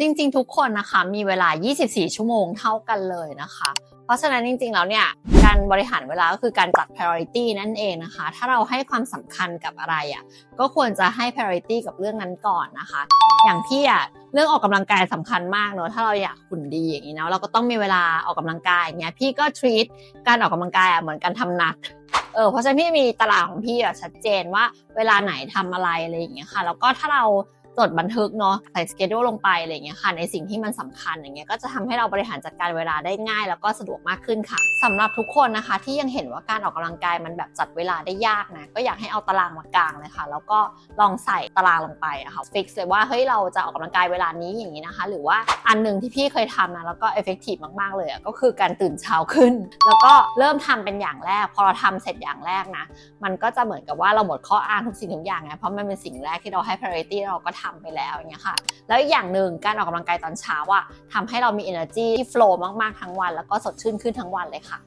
จริง ๆ ทุกคนนะคะมีเวลา 24 ชั่วโมงเท่ากันเลยนะคะ เพราะฉะนั้นจริง ๆ แล้วเนี่ยการบริหารเวลาก็คือการจัด priority นั่นเองนะคะ ถ้าเราให้ความสำคัญกับอะไรอะ่ะก็ควรจะให้ priority กับเรื่องนั้นก่อนนะคะ อย่างพี่อะเรื่องออกกำลังกายสำคัญมากเนอะถ้าเราอยากหุ่นดีอย่างนี้เนาะเราก็ต้องมีเวลาออกกำลังกายอย่างเงี้ยพี่ก็ treat การออกกำลังกายอะเหมือนการทำนัดเออเพราะฉะนั้นพี่มีตารางของพี่อะชัดเจนว่าเวลาไหนทำอะไรอะไรอย่างเงี้ยค่ะแล้วก็ถ้าเรา จดบันทึกเนาะใส่สเกจ u ลงไปอะไรอย่างเงี้ยค่ะในสิ่งที่มันสำคัญอย่างเงี้ยก็จะทำให้เราบริหารจัดการเวลาได้ง่าย แล้วก็สะดวกมากขึ้นค่ะสำหรับทุกคนนะคะ ที่ยังเห็นว่าการออกกำลังกายมันแบบจัดเวลาได้ยากนะก็อยากให้เอาตารางมากางเลยค่ะ แล้วก็ลองใส่ตารางลงไปอะค่ะฟิกเลยว่าเฮ้ยเราจะออกกำลังกายเวลานี้อย่างนี้นะคะ หรือว่าอันหนึ่งที่พี่เคยทำนะแล้วก็เอฟเฟกตีฟมากๆเลยก็คือการตื่นเช้าขึ้น แล้วก็เริ่มทำเป็นอย่างแรก พอเราทำเสร็จอย่างแรกนะมันก็จะเหมือนกับว่าเราหมดข้ออ้างทุกสิ่งทุกอย่างไงเพราะมันเป็นสิ่งแรกที่เราให้ priority เราก็ทำไปแล้วอย่างเงี้ยค่ะ แล้วอีกอย่างหนึ่งการออกกำลังกายตอนเช้าอะทำให้เรามี energy ที่ flow มากๆทั้งวัน แล้วก็สดชื่นขึ้นทั้งวันเลยค่ะ